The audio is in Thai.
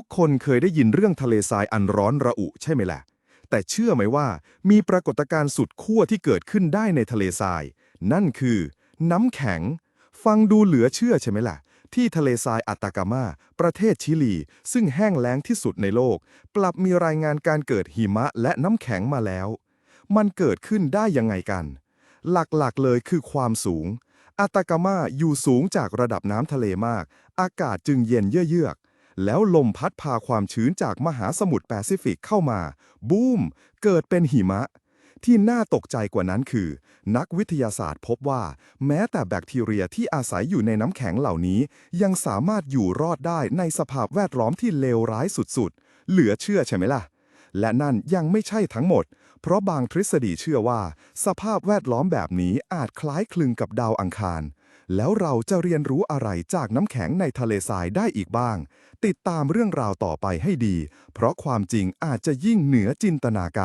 ทุกคนเคยได้ยินเรื่องทะเลทรายอันร้อนระอุใช่ไหมล่ะ แต่เชื่อไหมว่ามีปรากฏการณ์สุดขั้วที่เกิดขึ้นได้ในทะเลทราย นั่นคือ น้ำแข็ง ฟังดูเหลือเชื่อใช่ไหมล่ะ ที่ทะเลทรายอัตากามา ประเทศชิลี ซึ่งแห้งแล้งที่สุดในโลก กลับมีรายงานการเกิดหิมะและน้ำแข็งมาแล้ว มันเกิดขึ้นได้ยังไงกัน หลักๆเลยคือความสูงอัตากามาอยู่สูงจากระดับน้ำทะเลมาก อากาศจึงเย็นเยือก แล้วลมพัดพาความชื้นจากมหาสมุทรแปซิฟิกเข้ามา บูม เกิดเป็นหิมะ ที่น่าตกใจกว่านั้นคือ นักวิทยาศาสตร์พบว่า แม้แต่แบคทีเรียที่อาศัยอยู่ในน้ำแข็งเหล่านี้ ยังสามารถอยู่รอดได้ในสภาพแวดล้อมที่เลวร้ายสุดๆ เหลือเชื่อใช่ไหมล่ะ และนั่นยังไม่ใช่ทั้งหมด เพราะบางทฤษฎีเชื่อว่า สภาพแวดล้อมแบบนี้อาจคล้ายคลึงกับดาวอังคาร แล้วเราจะเรียนรู้อะไรจากน้ำแข็งในทะเลทรายได้อีกบ้าง ติดตามเรื่องราวต่อไปให้ดี เพราะความจริงอาจจะยิ่งเหนือจินตนาการ